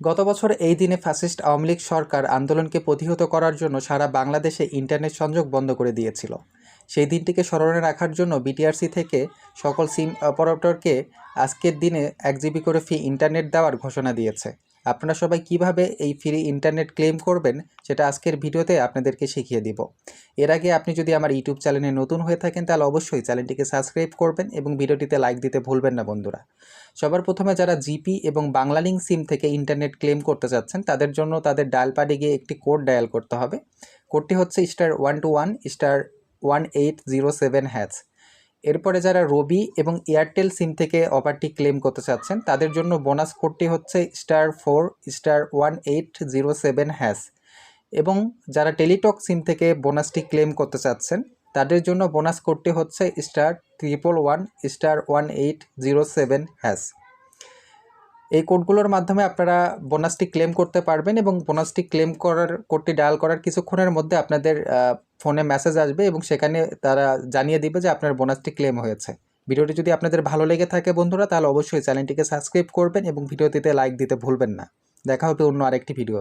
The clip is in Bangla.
গত বছর এই দিনে ফ্যাসিস্ট আওয়ামী লীগ সরকার আন্দোলনকে প্রতিহত করার জন্য সারা বাংলাদেশে ইন্টারনেট সংযোগ বন্ধ করে দিয়েছিল। সেই দিনটিকে স্মরণে রাখার জন্য বিটিআরসি থেকে সকল সিম অপারেটরকে আজকের দিনে এক জিবি করে ফি ইন্টারনেট দেওয়ার ঘোষণা দিয়েছে। আপনারা সবাই কীভাবে এই ফ্রি ইন্টারনেট ক্লেম করবেন সেটা আজকের ভিডিওতে আপনাদেরকে শিখিয়ে দিব। এর আগে আপনি যদি আমার ইউটিউব চ্যানেলে নতুন হয়ে থাকেন তাহলে অবশ্যই চ্যানেলটিকে সাবস্ক্রাইব করবেন এবং ভিডিওটিতে লাইক দিতে ভুলবেন না বন্ধুরা। সবার প্রথমে যারা জিপি এবং বাংলালিংক সিম থেকে ইন্টারনেট ক্লেম করতে চাচ্ছেন তাদের জন্য তাদের ডায়াল প্যাডে গিয়ে একটি কোড ডায়াল করতে হবে। কোডটি হচ্ছে star one two one star one eight zero seven hash এরপরে যারা রবি এবং এয়ারটেল সিম থেকে অফারটি ক্লেম করতে চাচ্ছেন, তাদের জন্য বোনাস কোডটি হচ্ছে star four, star one eight zero seven hash. এবং যারা টেলিটক সিম থেকে বোনাসটি ক্লেম করতে চাচ্ছেন, তাদের জন্য বোনাস কোডটি হচ্ছে star triple one, star one eight zero seven hash. এই কোডগুলোর মাধ্যমে আপনারা বোনাসটি ক্লেম করতে পারবেন এবং বোনাসটি ক্লেম করার, কোডটি ডায়াল করার কিছুক্ষণের মধ্যে আপনাদের ফোনে মেসেজ আসবে এবং সেখানে তারা জানিয়ে দিবে যে আপনার বোনাসটি ক্লেম হয়েছে। ভিডিওটি যদি আপনাদের ভালো লেগে থাকে বন্ধুরা, তাহলে অবশ্যই চ্যানেলটিকে সাবস্ক্রাইব করবেন এবং ভিডিওটিতে লাইক দিতে ভুলবেন না। দেখা হবে অন্য আরেকটি ভিডিও